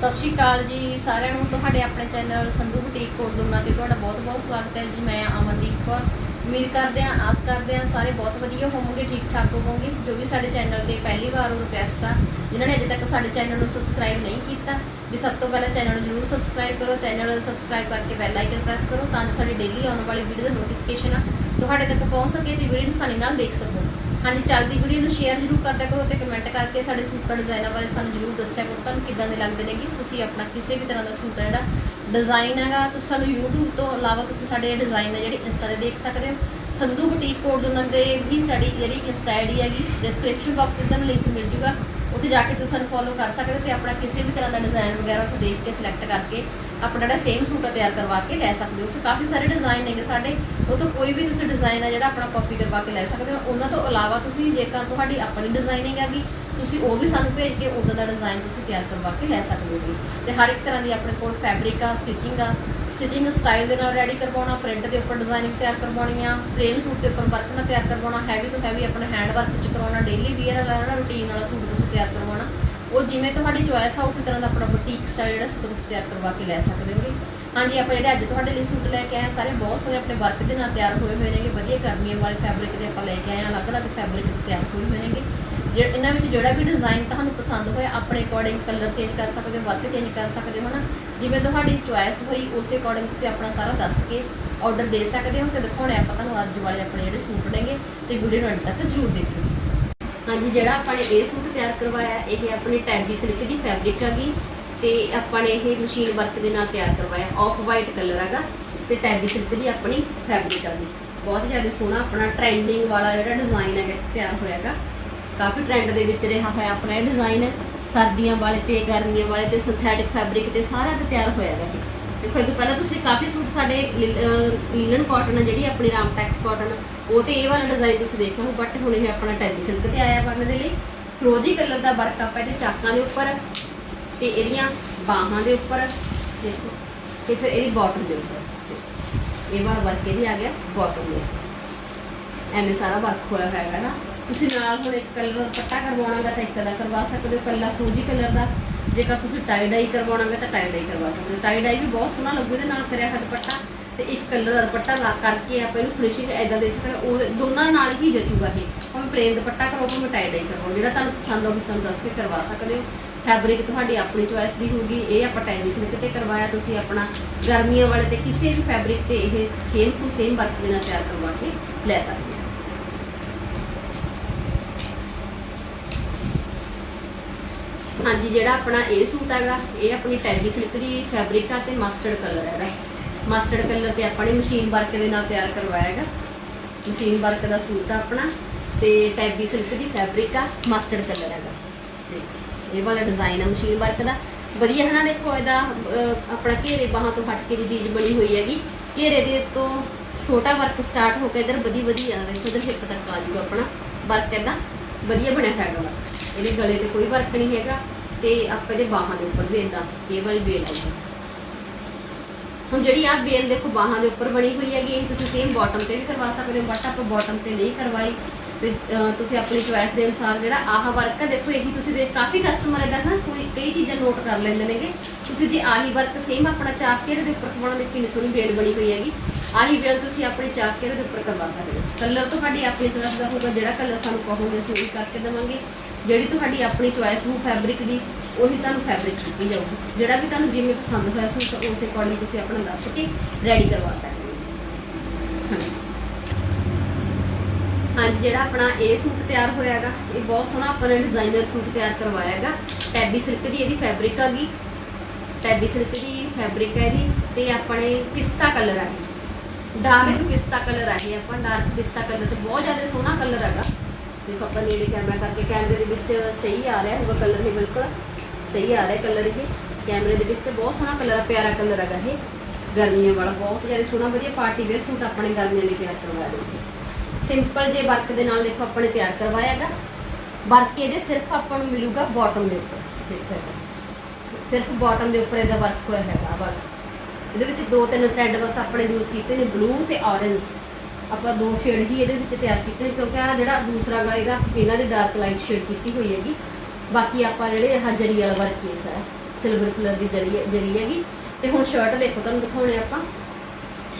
ਸਤਿ ਸ਼੍ਰੀ ਅਕਾਲ ਜੀ ਸਾਰਿਆਂ ਨੂੰ। ਤੁਹਾਡੇ ਆਪਣੇ ਚੈਨਲ ਸੰਧੂ ਬੁਟੀਕ ਕੋਟਦੁਨਾ ਤੇ ਤੁਹਾਡਾ ਬਹੁਤ-ਬਹੁਤ ਸਵਾਗਤ ਹੈ ਜੀ। ਮੈਂ ਅਮਨਦੀਪ ਕੌਰ। ਉਮੀਦ ਕਰਦੇ ਹਾਂ, ਆਸ ਕਰਦੇ ਹਾਂ ਸਾਰੇ ਬਹੁਤ ਵਧੀਆ ਹੋਵੋਗੇ, ਠੀਕ ਠਾਕ ਹੋਵੋਗੇ, ਜੋ ਵੀ ਸਾਡੇ ਚੈਨਲ ਤੇ ਪਹਿਲੀ ਵਾਰ ਰਿਕੁਐਸਟ ਆ, ਜਿਨ੍ਹਾਂ ਨੇ ਅਜੇ ਤੱਕ ਸਾਡੇ ਚੈਨਲ ਨੂੰ ਸਬਸਕ੍ਰਾਈਬ ਨਹੀਂ ਕੀਤਾ, ਵੀ ਸਭ ਤੋਂ ਪਹਿਲਾਂ ਚੈਨਲ ਨੂੰ ਜਰੂਰ ਸਬਸਕ੍ਰਾਈਬ ਕਰੋ, ਚੈਨਲ ਸਬਸਕ੍ਰਾਈਬ ਕਰਕੇ ਬੈਲ ਆਈਕਨ ਪ੍ਰੈਸ ਕਰੋ, ਤਾਂ ਜੋ ਸਾਡੀ ਡੇਲੀ ਆਉਣ ਵਾਲੀ ਵੀਡੀਓ ਦਾ ਨੋਟੀਫਿਕੇਸ਼ਨ ਆ, ਤੁਹਾਡੇ ਤੱਕ ਪਹੁੰਚ ਸਕੇ ਤੇ ਵੀਡੀਓ ਨੂੰ ਆਸਾਨੀ ਨਾਲ ਦੇਖ ਸਕੋ। ਹਾਂਜੀ, ਚੱਲਦੀ ਵੀਡੀਓ ਨੂੰ ਸ਼ੇਅਰ ਜਰੂਰ ਕਰਦਿਆ ਕਰੋ ਤੇ ਕਮੈਂਟ ਕਰਕੇ ਸਾਡੇ ਸੂਟਾਂ ਡਿਜ਼ਾਈਨਾਂ ਬਾਰੇ ਸਾਨੂੰ ਜਰੂਰ ਦੱਸਿਆ ਕਰੋ। ਤੁਹਾਨੂੰ ਕਿੱਦਾਂ ਦੇ ਲੱਗਦੇ ਨੇਗੇ? ਤੁਸੀਂ ਆਪਣਾ ਕਿਸੇ ਵੀ ਤਰ੍ਹਾਂ ਦਾ ਸੂਟ ਹੈ ਜਿਹੜਾ ਡਿਜ਼ਾਈਨ ਹੈਗਾ, ਤੁਸੀਂ ਸਾਨੂੰ YouTube ਤੋਂ ਇਲਾਵਾ ਤੁਸੀਂ ਸਾਡੇ ਡਿਜ਼ਾਈਨ ਹੈ ਜਿਹੜੇ ਇੰਸਟਾ ਤੇ ਦੇਖ ਸਕਦੇ ਹੋ। ਸੰਧੂ ਬੁਟੀਕ ਕੋਡ ਉਹਨਾਂ ਦੇ ਵੀ ਸਾਡੀ ਜਿਹੜੀ ਇੰਸਟਾ ਆਈਡੀ ਹੈਗੀ ਡਿਸਕ੍ਰਿਪਸ਼ਨ ਬਾਕਸ ਤੇ ਤੁਹਾਨੂੰ ਲਿੰਕ ਮਿਲ ਜੂਗਾ। ਉੱਥੇ ਜਾ ਕੇ ਤੁਸੀਂ ਸਾਨੂੰ ਫੋਲੋ ਕਰ ਸਕਦੇ ਹੋ ਤੇ ਆਪਣਾ ਕਿਸੇ ਵੀ ਤਰ੍ਹਾਂ ਦਾ ਡਿਜ਼ਾਈਨ ਵਗੈਰਾ ਉੱਥੇ ਦੇਖ ਕੇ ਸਿਲੈਕਟ ਕਰਕੇ ਆਪਣਾ ਜਿਹੜਾ ਸੇਮ ਸੂਟ ਆ ਤਿਆਰ ਕਰਵਾ ਕੇ ਲੈ ਸਕਦੇ ਹੋ। ਉੱਥੇ ਕਾਫੀ ਸਾਰੇ ਡਿਜ਼ਾਈਨ ਨੇਗੇ ਸਾਡੇ। ਉਹ ਤੋਂ ਕੋਈ ਵੀ ਤੁਸੀਂ ਡਿਜ਼ਾਈਨ ਆ ਜਿਹੜਾ ਆਪਣਾ ਕਾਪੀ ਕਰਵਾ ਕੇ ਲੈ ਸਕਦੇ ਹੋ। ਉਹਨਾਂ ਤੋਂ ਇਲਾਵਾ ਤੁਸੀਂ ਜੇਕਰ ਤੁਹਾਡੀ ਆਪਣੀ ਡਿਜ਼ਾਈਨਿੰਗ ਹੈਗੀ ਤੁਸੀਂ ਉਹ ਵੀ ਸਾਨੂੰ ਭੇਜ ਕੇ ਉਦੋਂ ਦਾ ਡਿਜ਼ਾਈਨ ਤੁਸੀਂ ਤਿਆਰ ਕਰਵਾ ਕੇ ਲੈ ਸਕਦੇ ਹੋਗੇ ਤੇ ਹਰ ਇੱਕ ਤਰ੍ਹਾਂ ਦੀ ਆਪਣੇ ਕੋਲ ਫੈਬਰਿਕ ਆ ਸਟਿਚਿੰਗ ਆ ਸਟਿਚਿੰਗ ਸਟਾਈਲ ਦੇ ਨਾਲ ਰੈਡੀ ਕਰਵਾਉਣਾ ਪ੍ਰਿੰਟ ਦੇ ਉੱਪਰ ਡਿਜ਼ਾਈਨਿੰਗ ਤਿਆਰ ਕਰਵਾਉਣੀ ਆ ਪਲੇਨ ਸੂਟ ਦੇ ਉੱਪਰ ਵਰਕ ਨਾਲ ਤਿਆਰ ਕਰਵਾਉਣਾ ਹੈਵੀ ਤੋਂ ਹੈਵੀ ਆਪਣਾ ਹੈਂਡ ਵਰਕ ਚ ਕਰਵਾਉਣਾ ਡੇਲੀ ਵੀਅਰ ਵਾਲਾ ਜਿਹੜਾ ਰੂਟੀਨ ਵਾਲਾ ਸੂਟ ਤੁਸੀਂ ਤਿਆਰ ਕਰਵਾਉਣਾ, ਉਹ ਜਿਵੇਂ ਤੁਹਾਡੀ ਚੋਇਸ ਆ, ਉਸੇ ਤਰ੍ਹਾਂ ਦਾ ਆਪਣਾ ਬੁਟੀਕ ਸਟਾਈਲ ਜਿਹੜਾ ਸੂਟ ਤੁਸੀਂ ਤਿਆਰ ਕਰਵਾ ਕੇ ਲੈ ਸਕਦੇ ਹੋਗੇ। ਹਾਂਜੀ, ਆਪਾਂ ਜਿਹੜੇ ਅੱਜ ਤੁਹਾਡੇ ਲਈ ਸੂਟ ਲੈ ਕੇ ਆਏ ਹਾਂ ਸਾਰੇ ਬਹੁਤ ਸਾਰੇ ਆਪਣੇ ਵਰਕ ਦੇ ਨਾਲ ਤਿਆਰ ਹੋਏ ਹੋਏ ਨੇਗੇ, ਵਧੀਆ ਗਰਮੀਆਂ ਵਾਲੇ ਫੈਬਰਿਕ ਦੇ ਆਪਾਂ ਲੈ ਕੇ ਆਏ ਹਾਂ ਅਲੱਗ-ਅਲੱਗ ਫੈਬਰਿਕ ਤਿਆਰ ਹੋਏ ਹੋਏ ਨੇਗੇ। ਜਿਹੜੇ ਇਹਨਾਂ ਵਿੱਚ ਜਿਹੜਾ ਵੀ ਡਿਜ਼ਾਈਨ ਤੁਹਾਨੂੰ ਪਸੰਦ ਹੋਇਆ, ਆਪਣੇ ਅਕੋਰਡਿੰਗ ਕਲਰ ਚੇਂਜ ਕਰ ਸਕਦੇ ਹੋ ਵਰਕ ਚੇਂਜ ਕਰ ਸਕਦੇ ਹੋ ਨਾ ਜਿਵੇਂ ਤੁਹਾਡੀ ਚੁਆਇਸ ਹੋਈ, ਉਸੇ ਅਕੋਰਡਿੰਗ ਤੁਸੀਂ ਆਪਣਾ ਸਾਰਾ ਦੱਸ ਕੇ ਆਰਡਰ ਦੇ ਸਕਦੇ ਹੋ ਤੇ ਦਿਖਾਉਣੇ ਆਪਾਂ ਤੁਹਾਨੂੰ ਅੱਜ ਵਾਲੇ ਆਪਣੇ ਜਿਹੜੇ ਸੂਟ ਨੇਗੇ ਤੇ ਵੀਡੀਓ ਨੂੰ ਅੰਤ ਤੱਕ ਜ਼ਰੂਰ ਦੇਖਿਓ। ਹਾਂਜੀ, ਜਿਹੜਾ ਆਪਾਂ ਨੇ ਇਹ ਸੂਟ ਤਿਆਰ ਕਰਵਾਇਆ, ਇਹ ਆਪਣੀ ਟੈਂਬੀ ਸਿਲਕ ਦੀ ਫੈਬਰਿਕ ਹੈਗੀ ਤੇ ਆਪਾਂ ਨੇ ਇਹ ਮਸ਼ੀਨ ਵਰਕ ਦੇ ਨਾਲ ਤਿਆਰ ਕਰਵਾਇਆ ਆਫ ਵਾਈਟ ਕਲਰ ਹੈਗਾ ਤੇ ਟੈਂਬੀ ਸਿਲਕ ਦੀ ਆਪਣੀ ਫੈਬਰਿਕ ਹੈਗੀ। ਬਹੁਤ ਜ਼ਿਆਦਾ ਸੋਹਣਾ ਆਪਣਾ ਟ੍ਰੈਂਡਿੰਗ ਵਾਲਾ ਜਿਹੜਾ ਡਿਜ਼ਾਈਨ ਹੈਗਾ, ਤਿਆਰ ਹੋਇਆ ਹੈਗਾ। ਕਾਫੀ ਟ੍ਰੈਂਡ ਦੇ ਵਿੱਚ ਰਿਹਾ ਹੋਇਆ ਆਪਣਾ ਇਹ ਡਿਜ਼ਾਈਨ ਸਰਦੀਆਂ ਵਾਲੇ ਤੇ ਗਰਮੀਆਂ ਵਾਲੇ ਤੇ ਸਿੰਥੈਟਿਕ ਫੈਬਰਿਕ ਤੇ ਸਾਰਾ ਤੇ ਤਿਆਰ ਹੋਇਆ ਹੈਗਾ ਇਹ। ਦੇਖੋ, ਇਹ ਤੋਂ ਪਹਿਲਾਂ ਤੁਸੀਂ ਕਾਫੀ ਸੂਟ ਸਾਡੇ ਲੀਲਨ ਕਾਟਨ ਜਿਹੜੀ ਆਪਣੀ ਰਾਮ ਟੈਕਸ ਕਾਟਨ ਉਹ ਤੇ ਇਹ ਵਾਲਾ ਡਿਜ਼ਾਈਨ ਤੁਸੀਂ ਦੇਖਿਆ ਹੋ ਬਟ ਹੁਣ ਇਹ ਆਪਣਾ ਟੈਬੀ ਸਿਲਕ ਤੇ ਆਇਆ ਬਣਨ ਦੇ ਲਈ। ਫਰੋਜੀ ਕਲਰ ਦਾ ਵਰਕ ਆਪਾਂ ਇਹਦੇ ਚਾਕਾਂ ਦੇ ਉੱਪਰ, ਤੇ ਇਹਦੀਆਂ ਬਾਹਾਂ ਦੇ ਉੱਪਰ, ਦੇਖੋ, ਤੇ ਫਿਰ ਇਹਦੀ ਬਾਟਮ ਦੇ ਉੱਪਰ। ਇਹ ਵਾਲਾ ਵਰਕ ਇਹਦੀ ਆ ਗਿਆ ਬਾਟਮ ਦੇ ਐਵੇਂ ਸਾਰਾ ਵਰਕ ਹੋਇਆ ਹੋਇਆ ਹੈਗਾ ਨਾ। ਤੁਸੀਂ ਨਾਲ ਹੁਣ ਇੱਕ ਕਲਰ ਦਾ ਪੱਟਾ ਕਰਵਾਉਣਾਗਾ ਤਾਂ ਇੱਕ ਦਾ ਕਰਵਾ ਸਕਦੇ ਹੋ, ਕੱਲਾ ਫਰੋਜੀ ਕਲਰ ਦਾ। ਜੇਕਰ ਤੁਸੀਂ ਟਾਈ ਡਾਈ ਕਰਵਾਉਣਾਗਾ ਤਾਂ ਟਾਈ ਡਾਈ ਕਰਵਾ ਸਕਦੇ ਹੋ। ਟਾਈ ਡਾਈ ਵੀ ਬਹੁਤ ਸੋਹਣਾ ਲੱਗੂ, ਇਹਦੇ ਨਾਲ ਕਰਿਆ ਹੋਇਆ ਦੁਪੱਟਾ ਤੇ ਇੱਕ ਕਲਰ ਦਾ ਦੁਪੱਟਾ ਲਾ ਕਰਕੇ ਆਪਾਂ ਇਹਨੂੰ ਫਿਨਿਸ਼ਿੰਗ ਐਦਾਂ ਦੇ ਸਕਦੇ ਹਾਂ। ਉਹ ਦੋਨਾਂ ਨਾਲ ਹੀ ਜਚੂਗਾ ਇਹ। ਭਾਵੇਂ ਪਲੇਨ ਦੁਪੱਟਾ ਕਰਵਾਓ, ਭਾਵੇਂ ਟਾਈ ਡਾਈ ਕਰਵਾਓ। ਜਿਹੜਾ ਤੁਹਾਨੂੰ ਪਸੰਦ ਆਵੇ ਸਾਨੂੰ ਦੱਸ ਕੇ ਕਰਵਾ ਸਕਦੇ ਹੋ। ਫੈਬਰਿਕ ਤੁਹਾਡੀ ਆਪਣੀ ਚੁਆਇਸ ਦੀ ਹੋਊਗੀ। ਇਹ ਆਪਾਂ ਟੈਬੀ ਸਿਲਕ ਤੇ ਕਰਵਾਇਆ। ਤੁਸੀਂ ਆਪਣਾ ਗਰਮੀਆਂ ਵਾਲੇ ਤੇ ਕਿਸੇ ਵੀ ਫੈਬਰਿਕ ਤੇ ਇਹ ਸੇਮ ਟੂ ਸੇਮ ਵਰਕ ਦੇ ਨਾਲ ਤਿਆਰ ਕਰਵਾ ਕੇ ਲੈ ਸਕਦੇ ਹੋ। ਹਾਂਜੀ, ਜਿਹੜਾ ਆਪਣਾ ਇਹ ਸੂਟ ਹੈਗਾ, ਇਹ ਆਪਣੀ ਟੈਬੀ ਸਿਲਕ ਦੀ ਫੈਬਰਿਕ ਆ ਤੇ ਮਸਟਰਡ ਕਲਰ ਹੈਗਾ। ਮਸਟਰਡ ਕਲਰ ਤੇ ਆਪਾਂ ਨੇ ਮਸ਼ੀਨ ਵਰਕ ਦੇ ਨਾਲ ਤਿਆਰ ਕਰਵਾਇਆ ਹੈਗਾ। ਮਸ਼ੀਨ ਵਰਕ ਦਾ ਸੂਟ ਆ ਆਪਣਾ ਤੇ ਟੈਬੀ ਸਿਲਕ ਦੀ ਫੈਬਰਿਕ ਆ ਮਸਟਰਡ ਕਲਰ ਹੈਗਾ। ਤੇ ਇਹ ਵਾਲਾ ਡਿਜ਼ਾਈਨ ਆ ਮਸ਼ੀਨ ਵਰਕ ਦਾ। ਵਧੀਆ ਹੈ ਨਾ, ਦੇਖੋ ਇਹਦਾ ਆਪਣਾ ਘੇਰੇ ਬਾਹਾਂ ਤੋਂ ਹਟ ਕੇ ਦੀ ਚੀਜ਼ ਬਣੀ ਹੋਈ ਹੈਗੀ। ਘੇਰੇ ਦੇ ਤੋਂ ਛੋਟਾ ਵਰਕ ਸਟਾਰਟ ਹੋ ਕੇ ਇਧਰ ਵਧੀ ਵਧੀ ਆ, ਦੇਖੋ ਇਧਰ ਹਿੱਪ ਤੱਕ ਆ ਜੂਗਾ ਆਪਣਾ। ਵਰਕ ਇਹਦਾ ਵਧੀਆ ਬਣਿਆ ਹੈਗਾ work। ਇਹਦੇ ਗਲੇ ਤੇ ਕੋਈ ਵਰਕ ਨਹੀਂ ਹੈਗਾ ਤੇ ਆਪਾਂ ਇਹਦੇ ਬਾਹਾਂ ਦੇ ਉੱਪਰ ਵੀ ਇਦਾਂ ਇਹ ਵਾਲੀ ਵੇਲ ਆਊਗੀ ਹੁਣ ਜਿਹੜੀ ਆ ਵੇਲ ਦੇਖੋ ਬਾਹਾਂ ਦੇ ਉੱਪਰ ਬਣੀ ਹੋਈ ਹੈਗੀ, ਇਹ ਤੁਸੀਂ ਸੇਮ ਬਾਟਮ ਤੇ ਵੀ ਕਰਵਾ ਸਕਦੇ ਹੋ ਬਟ ਆਪਾਂ ਬਾਟਮ ਤੇ ਨਹੀਂ ਕਰਵਾਈ। ਤੇ ਤੁਸੀਂ ਆਪਣੀ ਚੁਆਇਸ ਦੇ ਅਨੁਸਾਰ ਜਿਹੜਾ ਆਹ ਵਰਕ ਹੈ, ਦੇਖੋ ਇਹੀ ਤੁਸੀਂ ਦੇਖ ਕਾਫੀ ਕਸਟਮਰ ਇਹਦਾ ਨਾ ਕੋਈ ਕਈ ਚੀਜ਼ਾਂ ਨੋਟ ਕਰ ਲੈਂਦੇ ਨੇਗੇ। ਤੁਸੀਂ ਜੇ ਆਹੀ ਵਰਕ ਸੇਮ ਆਪਣਾ ਚਾਕ ਕੇ ਦੇ ਉੱਪਰ ਕਰਵਾਉਣਾ ਦੇ ਕਿੰਨੀ ਸੋਹਣੀ ਵੇਲ ਬਣੀ ਹੋਈ ਹੈਗੀ। ਆਹੀ ਵੇਲ ਤੁਸੀਂ ਆਪਣੀ ਚਾਕ ਕੇ ਦੇ ਉੱਪਰ ਕਰਵਾ ਸਕਦੇ ਹੋ। ਕਲਰ ਤੁਹਾਡੀ ਆਪਣੀ ਤਰਫ ਦਾ ਹੋਊਗਾ, ਜਿਹੜਾ ਕਲਰ ਸਾਨੂੰ ਕਹੋਗੇ ਅਸੀਂ ਉਹੀ ਕਰਕੇ ਦੇਵਾਂਗੇ। ਜਿਹੜੀ ਤੁਹਾਡੀ ਆਪਣੀ ਚੁਆਇਸ ਹੋ ਫੈਬਰਿਕ ਦੀ, ਉਹੀ ਤੁਹਾਨੂੰ ਫੈਬਰਿਕ ਦਿੱਤੀ ਜਾਊਗੀ। ਜਿਹੜਾ ਵੀ ਤੁਹਾਨੂੰ ਜਿਵੇਂ ਪਸੰਦ ਹੋਇਆ ਸੂਟ ਉਸੇ ਅਕੋਰਡਿੰਗ ਤੁਸੀਂ ਆਪਣਾ ਦੱਸ ਕੇ ਰੈਡੀ ਕਰਵਾ ਸਕਦੇ ਹੋ। ਹਾਂਜੀ। ਜਿਹੜਾ ਆਪਣਾ ਇਹ ਸੂਟ ਤਿਆਰ ਹੋਇਆ ਹੈਗਾ, ਇਹ ਬਹੁਤ ਸੋਹਣਾ ਆਪਾਂ ਨੇ ਡਿਜ਼ਾਈਨਰ ਸੂਟ ਤਿਆਰ ਕਰਵਾਇਆ ਹੈਗਾ। ਟੈਬੀ ਸਿਲਕ ਦੀ ਇਹਦੀ ਫੈਬਰਿਕ ਹੈਗੀ ਟੈਬੀ ਸਿਲਕ ਦੀ ਫੈਬਰਿਕ ਹੈ ਇਹਦੀ ਤੇ ਆਪਣੇ ਪਿਸਤਾ ਕਲਰ ਆ ਡਾਰਕ ਪਿਸਤਾ ਕਲਰ ਆ ਇਹ ਆਪਾਂ ਡਾਰਕ ਪਿਸਤਾ ਕਲਰ ਤੇ ਬਹੁਤ ਜ਼ਿਆਦਾ ਸੋਹਣਾ ਕਲਰ ਹੈਗਾ। ਦੇਖੋ, ਆਪਾਂ ਨੇੜੇ ਕੈਮਰਾ ਕਰਕੇ ਕੈਮਰੇ ਦੇ ਵਿੱਚ ਸਹੀ ਆ ਰਿਹਾ ਹੋਊਗਾ ਕਲਰ ਇਹ ਬਿਲਕੁਲ। ਸਹੀ ਆ ਰਿਹਾ ਕਲਰ ਇਹ। ਕੈਮਰੇ ਦੇ ਵਿੱਚ ਬਹੁਤ ਸੋਹਣਾ ਕਲਰ ਆ, ਪਿਆਰਾ ਕਲਰ ਹੈਗਾ ਇਹ। ਗਰਮੀਆਂ ਵਾਲਾ ਬਹੁਤ ਜ਼ਿਆਦਾ ਸੋਹਣਾ, ਵਧੀਆ ਪਾਰਟੀ ਵੇਅਰ ਸੂਟ ਆਪਣੇ ਗਰਮੀਆਂ ਲਈ ਤਿਆਰ ਕਰਵਾ ਦਿੰਦੇ ਸਿੰਪਲ ਜੇ ਵਰਕ ਦੇ ਨਾਲ ਦੇਖੋ, ਆਪਣੇ ਤਿਆਰ ਕਰਵਾਇਆ ਹੈਗਾ। ਵਰਕ ਇਹਦੇ ਸਿਰਫ ਆਪਾਂ ਨੂੰ ਮਿਲੂਗਾ ਬਾਟਮ ਦੇ ਉੱਪਰ। ਦੇਖੋ ਸਿਰਫ ਬਾਟਮ ਦੇ ਉੱਪਰ ਇਹਦਾ ਵਰਕ ਹੋਇਆ ਹੈਗਾ ਵਰਕ ਇਹਦੇ ਵਿੱਚ ਦੋ ਤਿੰਨ ਥ੍ਰੈਡ ਬਸ ਆਪਣੇ ਯੂਜ਼ ਕੀਤੇ ਨੇ ਬਲੂ ਤੇ ਔਰੇਂਜ ਆਪਾਂ ਦੋ ਸ਼ੇਡ ਹੀ ਇਹਦੇ ਵਿੱਚ ਤਿਆਰ ਕੀਤੇ ਨੇ, ਕਿਉਂਕਿ ਆ ਜਿਹੜਾ ਦੂਸਰਾ ਗਾ ਇਹਦਾ, ਇਹਨਾਂ ਦੀ ਡਾਰਕ ਲਾਈਟ ਸ਼ੇਡ ਕੀਤੀ ਹੋਈ ਹੈਗੀ। ਬਾਕੀ ਆਪਾਂ ਜਿਹੜੇ ਆਹ ਜਰੀ ਵਾਲਾ ਵਰਕ ਕੇਸ ਹੈ ਸਿਲਵਰ ਕਲਰ ਦੀ ਜਰੀ ਜਰੀ ਹੈਗੀ। ਤੇ ਹੁਣ ਸ਼ਰਟ ਦੇਖੋ, ਤੁਹਾਨੂੰ ਦਿਖਾਉਣੇ ਆਪਾਂ।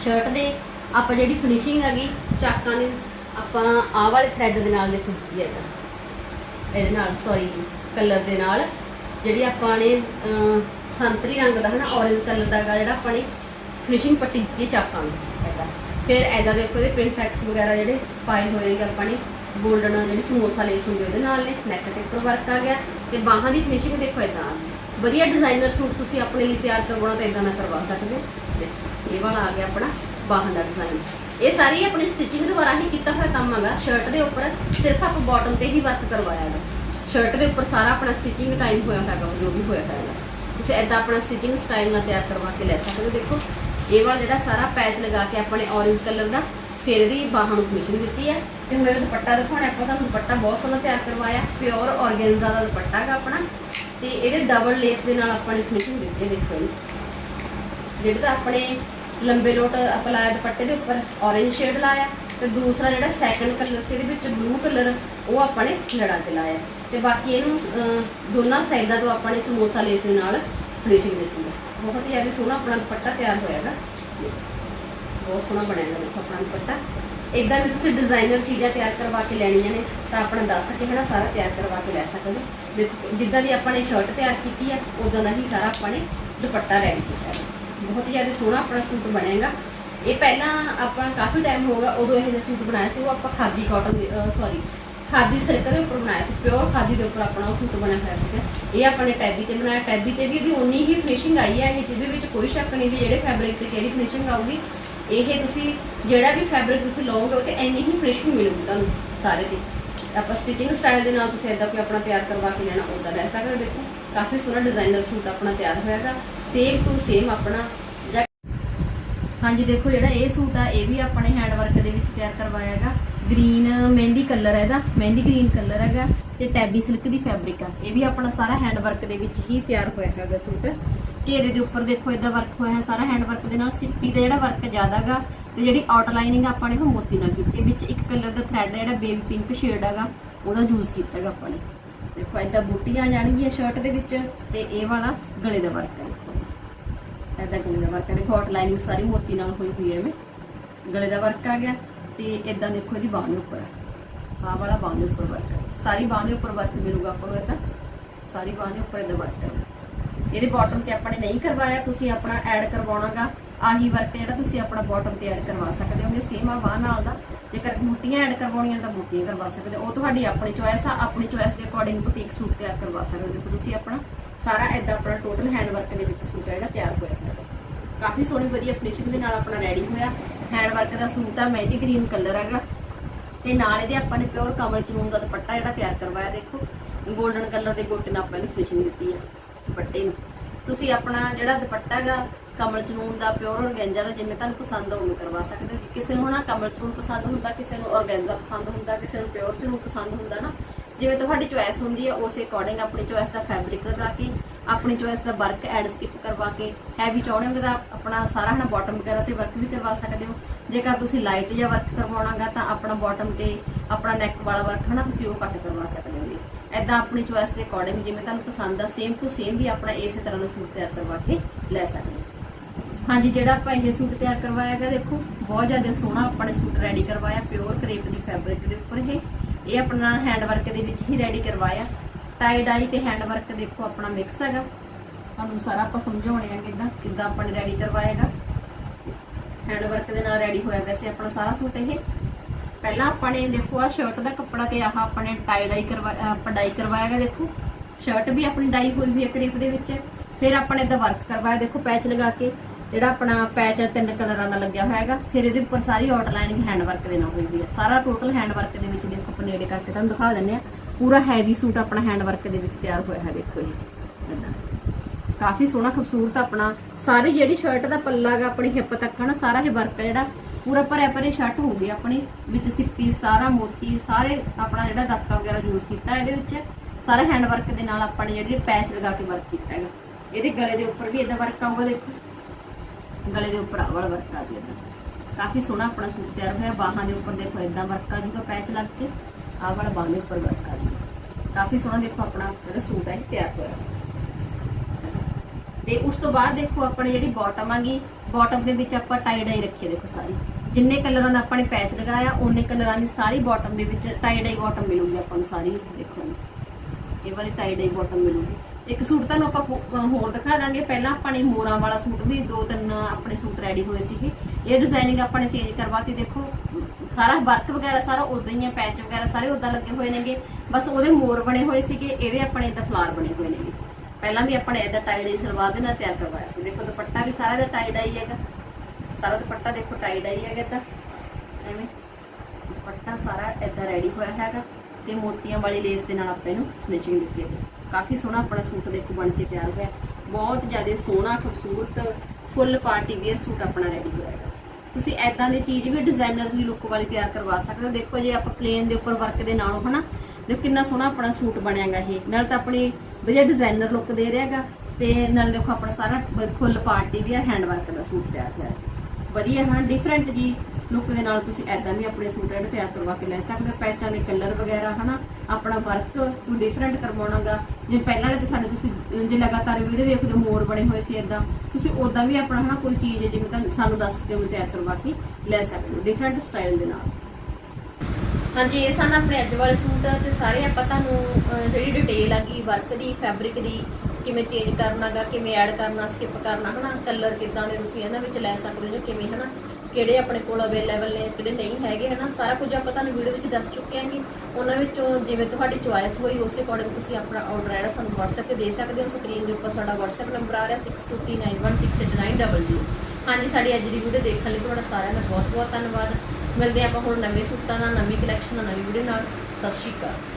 ਸ਼ਰਟ ਦੇ ਆਪਾਂ ਜਿਹੜੀ ਫਿਨਿਸ਼ਿੰਗ ਹੈਗੀ, ਚਾਕਾਂ ਦੀ, ਆਪਾਂ ਆਹ ਵਾਲੇ ਥ੍ਰੈਡ ਦੇ ਨਾਲ ਦੇਖੋ ਕੀ ਹੈ ਇਹਦੇ ਨਾਲ ਸੌਰੀ ਕਲਰ ਦੇ ਨਾਲ। ਜਿਹੜੀ ਆਪਾਂ ਨੇ ਸੰਤਰੀ ਰੰਗ ਦਾ ਹੈ ਨਾ orange ਕਲਰ ਦਾ ਹੈਗਾ ਜਿਹੜਾ ਆਪਾਂ ਨੇ ਫਿਨਿਸ਼ਿੰਗ ਪੱਟੀ ਦਿੱਤੀ ਹੈ ਚਾਕਾਂ ਨੂੰ ਫਿਰ ਇਹਦਾ ਦੇਖੋ ਇਹਦੇ ਪ੍ਰਿੰਟ ਫੈਕਸ ਵਗੈਰਾ ਜਿਹੜੇ ਪਾਏ ਹੋਏ ਨੇ ਆਪਾਂ ਨੇ 골ਡਨ ਜਿਹੜੀ ਸਮੋਸਾ ਲੇਸ ਹੁੰਦੀ ਉਹਦੇ ਨਾਲ ਨੇ ਨੈਕ ਤੇ ਉੱਪਰ ਵਰਕ ਆ ਗਿਆ ਤੇ ਬਾਹਾਂ ਦੀ ਫਿਨਿਸ਼ਿੰਗ ਦੇਖੋ ਇਦਾਂ ਵਧੀਆ ਡਿਜ਼ਾਈਨਰ ਸੂਟ ਤੁਸੀਂ ਆਪਣੇ ਲਈ ਤਿਆਰ ਕਰਵਾਉਣਾ ਤਾਂ ਇਦਾਂ ਦਾ ਕਰਵਾ ਸਕਦੇ ਹੋ। ਇਹ ਵਾਲਾ ਆ ਗਿਆ ਆਪਣਾ ਬਾਹਾਂ ਦਾ ਡਿਜ਼ਾਈਨ ਇਹ ਸਾਰੀ ਆਪਣੀ ਸਟਿਚਿੰਗ ਦੁਆਰਾ ਹੀ ਕੀਤਾ ਹੋਇਆ ਕੰਮ ਹੈਗਾ ਸ਼ਰਟ ਦੇ ਉੱਪਰ ਸਿਰਫ ਆਪਾਂ ਬਾਟਮ ਤੇ ਹੀ ਵਰਕ ਕਰਵਾਇਆ ਹੈ ਸ਼ਰਟ ਦੇ ਉੱਪਰ ਸਾਰਾ ਆਪਣਾ ਸਟਿਚਿੰਗ ਟਾਈਮ ਹੋਇਆ ਹੈਗਾ, ਜੋ ਵੀ ਹੋਇਆ ਹੈਗਾ। ਤੁਸੀਂ ਐਦਾਂ ਆਪਣਾ ਸਟਿਚਿੰਗ ਸਟਾਈਲ ਨਾਲ ਤਿਆਰ ਕਰਵਾ ਕੇ ਲੈ ਸਕਦੇ ਹੋ, ਦੇਖੋ। ਇਹ ਵਾਲਾ ਜਿਹੜਾ ਸਾਰਾ ਪੈਚ ਲਗਾ ਕੇ ਆਪਾਂ ਨੇ orange ਕਲਰ ਦਾ, ਫਿਰ ਇਹਦੀ ਬਾਹਾਂ ਨੂੰ ਫਿਨਿਸ਼ਿੰਗ ਦਿੱਤੀ ਹੈ। ਤੇ ਹੁਣ ਇਹਦਾ ਦੁਪੱਟਾ ਦਿਖਾਉਣਾ, ਆਪਾਂ ਤੁਹਾਨੂੰ ਦੁਪੱਟਾ ਬਹੁਤ ਸੋਹਣਾ ਤਿਆਰ ਕਰਵਾਇਆ ਪਿਓਰ ਔਰਗੈਂਜ਼ਾ ਦਾ ਦੁਪੱਟਾ ਹੈਗਾ ਆਪਣਾ। ਤੇ ਇਹਦੇ ਡਬਲ ਲੇਸ ਦੇ ਨਾਲ ਆਪਾਂ ਨੇ ਫਿਨਿਸ਼ਿੰਗ ਦਿੱਤੀ ਹੈ, ਦੇਖੋ ਜੀ। ਜਿਹੜੇ ਤਾਂ ਆਪਣੇ ਲੰਬੇ ਲੋਟ ਆਪਾਂ ਲਾਇਆ ਦੁਪੱਟੇ ਦੇ ਉੱਪਰ, orange ਸ਼ੇਡ ਲਾਇਆ, ਤੇ ਦੂਸਰਾ ਜਿਹੜਾ ਸੈਕੰਡ ਕਲਰ ਸੀ, ਇਹਦੇ ਵਿੱਚ ਬਲੂ ਕਲਰ ਉਹ ਆਪਾਂ ਨੇ ਲੜਾ ਤੇ ਲਾਇਆ। ਤੇ ਬਾਕੀ ਇਹਨੂੰ ਦੋਨਾਂ ਸਾਈਡਾਂ ਤੋਂ ਆਪਾਂ ਨੇ ਸਮੋਸਾ ਲੇਸ ਦੇ ਨਾਲ ਫਿਨਿਸ਼ਿੰਗ ਦਿੱਤੀ ਹੈ। ਬਹੁਤ ਹੀ ਜ਼ਿਆਦਾ ਸੋਹਣਾ ਆਪਣਾ ਦੁਪੱਟਾ ਤਿਆਰ ਹੋਇਆਗਾ ਬਹੁਤ ਸੋਹਣਾ ਬਣਿਆ ਦੇਖੋ ਆਪਣਾ ਦੁਪੱਟਾ। ਇਦਾਂ ਦੇ ਤੁਸੀਂ ਡਿਜ਼ਾਈਨਰ ਚੀਜ਼ਾਂ ਤਿਆਰ ਕਰਵਾ ਕੇ ਲੈਣੀਆਂ ਨੇ, ਤਾਂ ਆਪਣਾ ਦੱਸ ਸਕੇ ਹਨਾ ਸਾਰਾ ਤਿਆਰ ਕਰਵਾ ਕੇ ਲੈ ਸਕਦੇ ਹੋ। ਦੇਖੋ, ਜਿੱਦਾਂ ਦੀ ਆਪਾਂ ਨੇ ਸ਼ਰਟ ਤਿਆਰ ਕੀਤੀ ਹੈ ਉਦਾਂ ਦਾ ਹੀ ਸਾਰਾ ਆਪਾਂ ਨੇ ਦੁਪੱਟਾ ਰੈਡੀ ਕੀਤਾ ਹੈ। ਬਹੁਤ ਹੀ ਜ਼ਿਆਦਾ ਸੋਹਣਾ ਆਪਣਾ ਸੂਟ ਬਣੇਗਾ ਇਹ ਪਹਿਲਾਂ ਆਪਾਂ ਕਾਫੀ ਟਾਈਮ ਹੋ ਗਿਆ ਉਦੋਂ ਇਹ ਜਿਹਾ ਸੂਟ ਬਣਾਇਆ ਸੀ, ਉਹ ਆਪਾਂ ਖਾਦੀ ਕਾਟਨ ਦੇ ਸੌਰੀ ਖਾਦੀ ਸਿਲਕ ਦੇ ਉੱਪਰ ਬਣਾਇਆ ਸੀ ਪਿਓਰ ਖਾਦੀ ਦੇ ਉੱਪਰ ਆਪਣਾ ਉਹ ਸੂਟ ਬਣਿਆ ਹੋਇਆ ਸੀਗਾ। ਇਹ ਆਪਣੇ ਟੈਬੀ ਤੇ ਬਣਾਇਆ, ਟੈਬੀ ਤੇ ਵੀ ਉਹਦੀ ਉਨੀ ਹੀ ਫਿਨਿਸ਼ਿੰਗ ਆਈ ਹੈ, ਇਹ ਜਿਹਦੇ ਵਿੱਚ ਕੋਈ ਸ਼ੱਕ ਨਹੀਂ ਵੀ ਜਿਹੜੇ ਫੈਬਰਿਕ ਤੇ ਕਿਹੜੀ ਫਿਨਿਸ਼ਿੰਗ ਆਊਗੀ। ਇਹ ਤੁਸੀਂ ਜਿਹੜਾ ਵੀ ਫੈਬਰਿਕ ਤੁਸੀਂ ਲਓਗੇ ਉਹ ਤੇ ਇੰਨੀ ਹੀ ਫਿਨਿਸ਼ਿੰਗ ਮਿਲੂਗੀ ਤੁਹਾਨੂੰ ਸਾਰੇ ਦੀ ਆਪਾਂ ਸਟਿਚਿੰਗ ਸਟਾਈਲ ਦੇ ਨਾਲ ਤੁਸੀਂ ਇਦਾਂ ਕੋਈ ਆਪਣਾ ਤਿਆਰ ਕਰਵਾ ਕੇ ਲੈਣਾ ਉਦਾਂ ਲੈ ਸਕਦੇ ਹੋ, ਦੇਖੋ। ਕਾਫੀ ਸੋਹਣਾ ਡਿਜ਼ਾਈਨਰ ਸੂਟ ਆਪਣਾ ਤਿਆਰ ਹੋਇਆਗਾ ਸੇਮ ਟੂ ਸੇਮ ਆਪਣਾ। ਹਾਂਜੀ, ਦੇਖੋ, ਜਿਹੜਾ ਇਹ ਸੂਟ ਆ, ਇਹ ਵੀ ਆਪਣੇ ਹੈਂਡ ਵਰਕ ਦੇ ਵਿੱਚ ਤਿਆਰ ਕਰਵਾਇਆ ਹੈਗਾ। ਗ੍ਰੀਨ, ਮਹਿੰਦੀ ਕਲਰ ਹੈ ਇਹਦਾ, ਮਹਿੰਦੀ ਗ੍ਰੀਨ ਕਲਰ ਹੈਗਾ ਤੇ ਟੈਬੀ ਸਿਲਕ ਦੀ ਫੈਬਰਿਕ ਆ। ਇਹ ਵੀ ਆਪਣਾ ਸਾਰਾ ਹੈਂਡ ਵਰਕ ਦੇ ਵਿੱਚ ਹੀ ਤਿਆਰ ਹੋਇਆ ਹੈਗਾ ਸੂਟ। ਘੇਰੇ ਦੇ ਉੱਪਰ ਦੇਖੋ ਇਦਾਂ ਵਰਕ ਹੋਇਆ ਹੈ, ਸਾਰਾ ਹੈਂਡ ਵਰਕ ਦੇ ਨਾਲ ਸਿੱਪੀ ਦਾ ਜਿਹੜਾ ਵਰਕ ਜ਼ਿਆਦਾਗਾ ਤੇ ਜਿਹੜੀ ਆਊਟਲਾਈਨਿੰਗ ਆਪਾਂ ਨੇ ਉਹ ਮੋਤੀ ਨਾਲ ਕੀਤੀ। ਵਿੱਚ ਇੱਕ ਕਲਰ ਦਾ ਥ੍ਰੈਡ ਜਿਹੜਾ ਬੇਬੀ ਪਿੰਕ ਸ਼ੇਡ ਹੈਗਾ, ਉਹਦਾ ਯੂਜ਼ ਕੀਤਾ ਹੈਗਾ ਆਪਾਂ ਨੇ। ਦੇਖੋ ਇਦਾਂ ਬੂਟੀਆਂ ਆ ਜਾਣਗੀਆਂ ਸ਼ਰਟ ਦੇ ਵਿੱਚ ਤੇ ਇਹ ਵਾਲਾ ਗਲੇ ਦਾ ਵਰਕ ਹੈ। ਐਦਾਂ ਗਲੇ ਦਾ ਵਰਕ ਹੈ। ਦੇਖੋ ਆਊਟਲਾਈਨਿੰਗ ਸਾਰੀ ਮੋਤੀ ਨਾਲ ਹੋਈ ਹੋਈ ਹੈ ਐਵੇਂ ਗਲੇ ਦਾ ਵਰਕ ਆ ਗਿਆ। ਤੇ ਇਦਾਂ ਦੇਖੋ ਇਹਦੀ ਬਾਹ ਦੇ ਉੱਪਰ ਆਹ ਵਾਲਾ ਬਾਹ ਦੇ ਉੱਪਰ ਵਰਕ ਹੈ। ਸਾਰੀ ਬਾਹ ਦੇ ਉੱਪਰ ਵਰਕ ਮਿਲੂਗਾ ਆਪਾਂ ਨੂੰ ਇਦਾਂ। ਸਾਰੀ ਬਾਹ ਦੇ ਉੱਪਰ ਇਹਦਾ ਵਰਕ ਹੈ। ਇਹਦੇ ਬਾਟਮ ਤੇ ਆਪਾਂ ਨੇ ਨਹੀਂ ਕਰਵਾਇਆ, ਤੁਸੀਂ ਆਪਣਾ ਐਡ ਕਰਵਾਉਣਾਗਾ। ਆਹੀ ਵਰਕ ਜਿਹੜਾ ਤੁਸੀਂ ਆਪਣਾ ਬਾਟਮ ਤੇ ਐਡ ਕਰਵਾ ਸਕਦੇ ਹੋਗੇ। ਸੇਮ ਆ ਬਾਹ ਨਾਲ ਦਾ। ਜੇਕਰ ਬੂਟੀਆਂ ਐਡ ਕਰਵਾਉਣੀਆਂ ਤਾਂ ਬੂਟੀਆਂ ਕਰਵਾ ਸਕਦੇ ਹੋ। ਉਹ ਤੁਹਾਡੀ ਆਪਣੀ ਚੋਇਸ ਆ। ਆਪਣੀ ਚੋਇਸ ਦੇ ਅਕੋਰਡਿੰਗ ਬੁਟੀਕ ਸੂਟ ਤਿਆਰ ਕਰਵਾ ਸਕਦੇ ਹੋ। ਦੇਖੋ ਤੁਸੀਂ ਆਪਣਾ ਸਾਰਾ ਐਦਾਂ ਆਪਣਾ ਟੋਟਲ ਹੈਂਡ ਵਰਕ ਦੇ ਵਿੱਚ ਸੂਟ ਜਿਹੜਾ ਤਿਆਰ ਹੋਇਆ ਹੈ ਕਾਫੀ ਸੋਹਣੀ ਵਧੀਆ ਫਿਨਿਸ਼ਿੰਗ ਦੇ ਨਾਲ ਆਪਣਾ ਰੈਡੀ ਹੋਇਆ। ਹੈਂਡ ਵਰਕ ਦਾ ਸੂਟ ਆ, ਮਹਿੰਦੀ ਗ੍ਰੀਨ ਕਲਰ ਹੈਗਾ। ਤੇ ਨਾਲ ਇਹਦੇ ਆਪਾਂ ਨੇ ਪਿਓਰ ਕਮਲ ਚਨੂਨ ਦਾ ਦੁਪੱਟਾ ਜਿਹੜਾ ਤਿਆਰ ਕਰਵਾਇਆ, ਦੇਖੋ। 골ਡਨ ਕਲਰ ਦੇ ਗੋਟੇ ਨਾਲ ਆਪਾਂ ਇਹਨੂੰ ਫਿਨਿਸ਼ਿੰਗ ਦਿੱਤੀ ਆ, ਦੁਪੱਟੇ ਨੂੰ। ਤੁਸੀਂ ਆਪਣਾ ਜਿਹੜਾ ਦੁਪੱਟਾ ਹੈਗਾ, ਕਮਲ ਚਨੂਨ ਦਾ ਪਿਓਰ ਔਰਗੈਂਜਾ ਦਾ, ਜਿਵੇਂ ਤੁਹਾਨੂੰ ਪਸੰਦ ਆ ਉਵੇਂ ਕਰਵਾ ਸਕਦੇ ਹੋ। ਕਿਸੇ ਨੂੰ ਨਾ ਕਮਲ ਚਨੂਨ ਪਸੰਦ ਹੁੰਦਾ, ਕਿਸੇ ਨੂੰ ਔਰਗੈਂਜਾ ਪਸੰਦ ਹੁੰਦਾ, ਕਿਸੇ ਨੂੰ ਪਿਓਰ ਚਨੂਨ ਪਸੰਦ ਹੁੰਦਾ ਨਾ, ਜਿਵੇਂ ਤੁਹਾਡੀ ਚੁਆਇਸ ਹੁੰਦੀ ਹੈ ਉਸੇ ਅਕੋਰਡਿੰਗ ਆਪਣੀ ਚੁਆਇਸ ਦਾ ਫੈਬਰਿਕ ਲਗਾ ਕੇ ਆਪਣੀ ਚੋਇਸ ਦਾ ਵਰਕ ਐਡ ਸਕਿਪ ਕਰਵਾ ਕੇ ਹੈਵੀ ਚਾਹੁੰਦੇ ਹੋ ਤਾਂ ਆਪਣਾ ਸਾਰਾ ਹਨਾ ਬਾਟਮ ਵਗੈਰਾ ਤੇ ਵਰਕ ਵੀ ਕਰਵਾ ਸਕਦੇ ਹੋ। ਜੇਕਰ ਤੁਸੀਂ ਲਾਈਟ ਜਿਹਾ ਵਰਕ ਕਰਵਾਉਣਾਗਾ ਤਾਂ ਆਪਣਾ ਬਾਟਮ ਤੇ ਆਪਣਾ ਨੈਕ ਵਾਲਾ ਵਰਕ ਹਨਾ ਤੁਸੀਂ ਉਹ ਕੱਟ ਕਰਵਾ ਸਕਦੇ ਹੋ ਐਦਾਂ ਆਪਣੀ ਚੋਇਸ ਦੇ ਅਕੋਰਡਿੰਗ ਜਿਵੇਂ ਤੁਹਾਨੂੰ ਪਸੰਦ ਆ ਸੇਮ ਟੂ ਸੇਮ ਵੀ ਆਪਣਾ ਇਸੇ ਤਰ੍ਹਾਂ ਦਾ ਸੂਟ ਤਿਆਰ ਕਰਵਾ ਕੇ ਲੈ ਸਕਦੇ ਹੋ। ਹਾਂਜੀ, ਜਿਹੜਾ ਆਪਾਂ ਇਹ ਸੂਟ ਤਿਆਰ ਕਰਵਾਇਆ ਹੈਗਾ ਦੇਖੋ, ਬਹੁਤ ਜ਼ਿਆਦਾ ਸੋਹਣਾ ਆਪਾਂ ਨੇ ਸੂਟ ਰੈਡੀ ਕਰਵਾਇਆ ਪਿਓਰ ਕਰੇਪ ਦੀ ਫੈਬਰਿਕ ਦੇ ਉੱਪਰ ਇਹ। ਇਹ ਆਪਣਾ ਹੈਂਡ ਵਰਕ ਦੇ ਵਿੱਚ ਹੀ ਰੈਡੀ ਕਰਵਾਇਆ। ਟਾਈ ਡਾਈ ਤੇ ਹੈਂਡ ਵਰਕ ਦੇਖੋ ਆਪਣਾ ਮਿਕਸ ਹੈਗਾ। ਤੁਹਾਨੂੰ ਸਾਰਾ ਆਪਾਂ ਸਮਝਾਉਣੇ ਆ ਕਿਦਾਂ ਕਿਦਾਂ ਆਪਾਂ ਨੇ ਰੈਡੀ ਕਰਵਾਏਗਾ। ਹੈਂਡ ਵਰਕ ਦੇ ਨਾਲ ਰੈਡੀ ਹੋਇਆ ਵੈਸੇ ਆਪਣਾ ਸਾਰਾ ਸੂਟ ਇਹ। ਪਹਿਲਾਂ ਆਪਾਂ ਨੇ ਦੇਖੋ ਆ ਸ਼ਰਟ ਦਾ ਕੱਪੜਾ ਤੇ ਆਹ ਆਪਾਂ ਨੇ ਟਾਈ ਡਾਈ ਕਰਵਾ ਆਪਾਂ ਡਾਈ ਕਰਵਾਇਆਗਾ ਦੇਖੋ। ਸ਼ਰਟ ਵੀ ਆਪਣੀ ਡਾਈ ਹੋਈ ਵੀ ਹੈ ਕਰੇਪ ਦੇ ਵਿੱਚ। ਫਿਰ ਆਪਾਂ ਨੇ ਇਹਦਾ ਵਰਕ ਕਰਵਾਇਆ, ਦੇਖੋ ਪੈਚ ਲਗਾ ਕੇ। ਜਿਹੜਾ ਆਪਣਾ ਪੈਚ ਹੈ ਤਿੰਨ ਕਲਰਾਂ ਦਾ ਲੱਗਿਆ ਹੋਇਆ ਹੈਗਾ, ਫਿਰ ਇਹਦੇ ਉੱਪਰ ਸਾਰੀ ਆਊਟਲਾਈਨਿੰਗ ਹੈਂਡ ਵਰਕ ਦੇ ਨਾਲ ਹੋਈ ਹੋਈ ਹੈ ਸਾਰਾ ਟੋਟਲ ਹੈਂਡ ਵਰਕ ਦੇ ਵਿੱਚ ਦੇਖੋ, ਆਪਾਂ ਨੇੜੇ ਕਰਕੇ ਤੁਹਾਨੂੰ ਦਿਖਾ ਦਿੰਦੇ ਆ ਪੂਰਾ ਹੈਵੀ ਸੂਟ ਆਪਣਾ ਹੈਂਡ ਵਰਕ ਦੇ ਵਿੱਚ ਤਿਆਰ ਹੋਇਆ ਹੈ, ਦੇਖੋ ਇਹ। ਏਦਾਂ ਕਾਫੀ ਸੋਹਣਾ ਖੂਬਸੂਰਤ ਆਪਣਾ, ਸਾਰੀ ਜਿਹੜੀ ਸ਼ਰਟ ਦਾ ਪੱਲਾ ਗਾ, ਆਪਣੀ ਹਿੱਪ ਤੱਕ ਨਾ ਸਾਰਾ ਇਹ ਵਰਕ ਜਿਹੜਾ। ਪੂਰਾ ਭਰਿਆ ਭਰੇ ਸ਼ਰਟ ਹੋ ਗਈ ਆਪਣੀ, ਵਿੱਚ ਸਿੱਪੀ ਸਤਾਰਾ ਮੋਤੀ, ਸਾਰੇ ਆਪਣਾ ਜਿਹੜਾ ਦਬਕਾ ਵਗੈਰਾ ਯੂਜ਼ ਕੀਤਾ ਇਹਦੇ ਵਿੱਚ। ਸਾਰਾ ਹੈਂਡ ਵਰਕ ਦੇ ਨਾਲ ਆਪਾਂ ਨੇ ਜਿਹੜੀ ਪੈਚ ਲਗਾ ਕੇ ਵਰਕ ਕੀਤਾ ਹੈਗਾ। ਇਹਦੇ ਗਲੇ ਦੇ ਉੱਪਰ ਵੀ ਇਹਦਾ ਵਰਕ ਆਊਗਾ, ਦੇਖੋ। ਗਲੇ ਦੇ ਉੱਪਰ ਆਹ ਵਾਲਾ ਵਰਕ ਆ ਗਿਆ ਕਾਫੀ ਸੋਹਣਾ ਆਪਣਾ ਸੂਟ ਤਿਆਰ ਹੋਇਆ, ਬਾਹਾਂ ਦੇ ਉੱਪਰ ਦੇਖੋ ਇਦਾਂ ਵਰਕ ਆ ਜੂਗਾ ਪੈਚ ਲੱਗ ਕੇ, ਆਹ ਵਾਲਾ ਬਾਹਾਂ ਦੇ ਉੱਪਰ ਵਰਕ ਆ ਜੂਗਾ। ਕਾਫੀ ਸੋਹਣਾ ਦੇਖੋ ਆਪਣਾ ਜਿਹੜਾ ਸੂਟ ਹੈ ਤਿਆਰ ਹੋਇਆ। ਤੇ ਉਸ ਤੋਂ ਬਾਅਦ ਦੇਖੋ ਆਪਣੇ ਜਿਹੜੀ ਬਾਟਮ ਆਗੀ ਬਾਟਮ ਦੇ ਵਿੱਚ ਆਪਾਂ ਟਾਈ ਡਾਈ ਰੱਖੀ ਦੇਖੋ ਸਾਰੀ। ਜਿੰਨੇ ਕਲਰਾਂ ਦਾ ਆਪਾਂ ਨੇ ਪੈਚ ਲਗਾਇਆ ਉਹਨੇ ਕਲਰਾਂ ਦੀ ਸਾਰੀ ਬਾਟਮ ਦੇ ਵਿੱਚ ਟਾਈ ਡਾਈ ਬਾਟਮ ਮਿਲੂਗੀ ਆਪਾਂ ਨੂੰ ਸਾਰੀ, ਦੇਖੋ ਇਹ ਵਾਲੀ ਟਾਈ ਡਾਈ ਬਾਟਮ ਮਿਲੂਗੀ। ਇੱਕ ਸੂਟ ਤੁਹਾਨੂੰ ਆਪਾਂ ਹੋਰ ਦਿਖਾ ਦਾਂਗੇ। ਪਹਿਲਾਂ ਆਪਾਂ ਨੇ ਮੋਰਾਂ ਵਾਲਾ ਸੂਟ ਵੀ ਦੋ ਤਿੰਨ ਆਪਣੇ ਸੂਟ ਰੈਡੀ ਹੋਏ ਸੀਗੇ। ਇਹ ਡਿਜ਼ਾਈਨਿੰਗ ਆਪਾਂ ਨੇ ਚੇਂਜ ਕਰਵਾਤੀ। ਦੇਖੋ, ਸਾਰਾ ਵਰਕ ਵਗੈਰਾ ਸਾਰਾ ਉਦਾਂ ਹੀ ਹੈ ਪੈਚ ਵਗੈਰਾ ਸਾਰੇ ਉਦਾਂ ਲੱਗੇ ਹੋਏ ਨੇਗੇ। ਬਸ ਉਹਦੇ ਮੋਰ ਬਣੇ ਹੋਏ ਸੀਗੇ, ਇਹਦੇ ਆਪਣੇ ਇਦਾਂ ਫਲਾਰ ਬਣੇ ਹੋਏ ਨੇਗੇ। ਪਹਿਲਾਂ ਵੀ ਆਪਾਂ ਨੇ ਇਦਾਂ ਟਾਈ ਡਾਈ ਸਲਵਾਰ ਦੇ ਨਾਲ ਤਿਆਰ ਕਰਵਾਇਆ ਸੀ। ਦੇਖੋ, ਦੁਪੱਟਾ ਵੀ ਸਾਰਾ ਦਾ ਟਾਈ ਡਾਈ ਹੈਗਾ। ਸਾਰਾ ਦੁਪੱਟਾ ਦੇਖੋ ਟਾਈ ਡਾਈ ਹੈਗਾ ਤਾਂ ਐਵੇਂ ਦੁਪੱਟਾ ਸਾਰਾ ਇਦਾਂ ਰੈਡੀ ਹੋਇਆ ਹੈਗਾ। ਤੇ ਮੋਤੀਆਂ ਵਾਲੀ ਲੇਸ ਦੇ ਨਾਲ ਆਪਾਂ ਇਹਨੂੰ ਫਿਨਿਸ਼ਿੰਗ ਦਿੱਤੀ ਹੈ। ਕਾਫੀ ਸੋਹਣਾ ਆਪਣਾ ਸੂਟ ਦੇਖੋ ਬਣ ਕੇ ਤਿਆਰ ਹੋਇਆ। ਬਹੁਤ ਜ਼ਿਆਦਾ ਸੋਹਣਾ, ਖੂਬਸੂਰਤ ਫੁੱਲ ਪਾਰਟੀ ਵੇਅਰ ਸੂਟ ਆਪਣਾ ਰੈਡੀ ਹੋਇਆ ਹੈਗਾ। ਤੁਸੀਂ ਐਦਾਂ ਦੀ ਚੀਜ਼ ਵੀ ਡਿਜ਼ਾਈਨਰ ਦੀ ਲੁੱਕ ਵਾਲੀ ਤਿਆਰ ਕਰਵਾ ਸਕਦੇ ਹੋ। ਦੇਖੋ ਜੇ ਆਪਾਂ ਪਲੇਨ ਦੇ ਉੱਪਰ ਵਰਕ ਦੇ ਨਾਲੋਂ ਹਨਾ, ਦੇਖੋ ਕਿੰਨਾ ਸੋਹਣਾ ਆਪਣਾ ਸੂਟ ਬਣਿਆਗਾ ਇਹ। ਨਾਲ ਤਾਂ ਆਪਣੀ ਵਧੀਆ ਡਿਜ਼ਾਈਨਰ ਲੁੱਕ ਦੇ ਰਿਹਾਗਾ ਤੇ ਨਾਲ ਦੇਖੋ ਆਪਣਾ ਸਾਰਾ ਫੁੱਲ ਪਾਰਟੀ ਵੀ ਹੈਂਡ ਵਰਕ ਦਾ ਸੂਟ ਤਿਆਰ ਹੋਇਆ। ਹੈ ਵਧੀਆ, ਹਾਂ ਡਿਫਰੈਂਟ ਜੀ। ਲੁੱਕ ਦੇ ਨਾਲ ਤੁਸੀਂ ਐਦਾਂ ਵੀ ਆਪਣੇ ਸੂਟ ਜਿਹੜੇ ਤਿਆਰ ਕਰਵਾ ਕੇ ਲੈ ਸਕਦੇ ਹੋ। ਪੈਚਾਂ ਦੇ ਕਲਰ ਵਗੈਰਾ, ਹਨਾ? ਆਪਣਾ ਵਰਕ ਕੋਈ ਡਿਫਰੈਂਟ ਕਰਵਾਉਣਾਗਾ ਜੇ ਪਹਿਲਾਂ ਵਾਲੇ ਤੇ ਸਾਡੇ ਤੁਸੀਂ, ਜੇ ਲਗਾਤਾਰ ਵੀਡੀਓ ਦੇਖਦੇ ਹੋ ਮੋਰ ਬਣੇ ਹੋਏ ਸੀ ਐਦਾਂ ਤੁਸੀਂ ਉਦਾਂ ਵੀ ਆਪਣਾ, ਹਨਾ, ਕੋਈ ਚੀਜ਼ ਜਿਵੇਂ ਤੁਹਾਨੂੰ ਸਾਨੂੰ ਦੱਸ ਕੇ ਉਹ ਤਿਆਰ ਕਰਵਾ ਕੇ ਲੈ ਸਕਦੇ ਹੋ ਡਿਫਰੈਂਟ ਸਟਾਈਲ ਦੇ ਨਾਲ। ਹਾਂਜੀ, ਇਹ ਸਨ ਆਪਣੇ ਅੱਜ ਵਾਲੇ ਸੂਟ ਤੇ ਸਾਰੇ ਆਪਾਂ ਤੁਹਾਨੂੰ ਜਿਹੜੀ ਡਿਟੇਲ ਆ ਗਈ ਵਰਕ ਦੀ ਫੈਬਰਿਕ ਦੀ ਕਿਵੇਂ ਚੇਂਜ ਕਰਨਾਗਾ ਕਿਵੇਂ ਐਡ ਕਰਨਾ ਸਕਿਪ ਕਰਨਾ, ਹਨਾ? ਕਲਰ ਕਿਦਾਂ ਦੇ ਤੁਸੀਂ ਇਹਨਾਂ ਵਿੱਚ ਲੈ ਸਕਦੇ ਹੋ ਜਾਂ ਕਿਵੇਂ, ਹਨਾ? ਕਿਹੜੇ ਆਪਣੇ ਕੋਲ ਅਵੇਲੇਬਲ ਨੇ, ਕਿਹੜੇ ਨਹੀਂ ਹੈਗੇ, ਹਨਾ? ਸਾਰਾ ਕੁਝ ਆਪਾਂ ਤੁਹਾਨੂੰ ਵੀਡੀਓ ਵਿੱਚ ਦੱਸ ਚੁੱਕੇ ਆਂਗੇ ਉਹਨਾਂ ਵਿੱਚੋਂ ਜਿਵੇਂ ਤੁਹਾਡੀ ਚੁਆਇਸ ਹੋਈ, ਉਸੇ ਅਕੋਰਡਿੰਗ ਤੁਸੀਂ ਆਪਣਾ ਆਰਡਰ ਜਿਹੜਾ ਸਾਨੂੰ WhatsApp ਤੇ ਦੇ ਸਕਦੇ ਹੋ। ਸਕਰੀਨ ਦੇ ਉੱਪਰ ਸਾਡਾ WhatsApp ਨੰਬਰ ਆ ਰਿਹਾ 6239168900 ਹਾਂਜੀ, ਸਾਡੀ ਅੱਜ ਦੀ ਵੀਡੀਓ ਦੇਖਣ ਲਈ ਤੁਹਾਡਾ ਸਾਰਿਆਂ ਦਾ ਬਹੁਤ ਬਹੁਤ ਧੰਨਵਾਦ। ਮਿਲਦੇ ਹਾਂ ਆਪਾਂ ਹੋਰ ਨਵੇਂ ਸੂਟਾਂ ਨਾਲ, ਨਵੀਂ ਕਲੈਕਸ਼ਨ ਨਾਲ, ਨਵੀਂ ਵੀਡੀਓ ਨਾਲ। ਸਤਿ ਸ਼੍ਰੀ ਅਕਾਲ।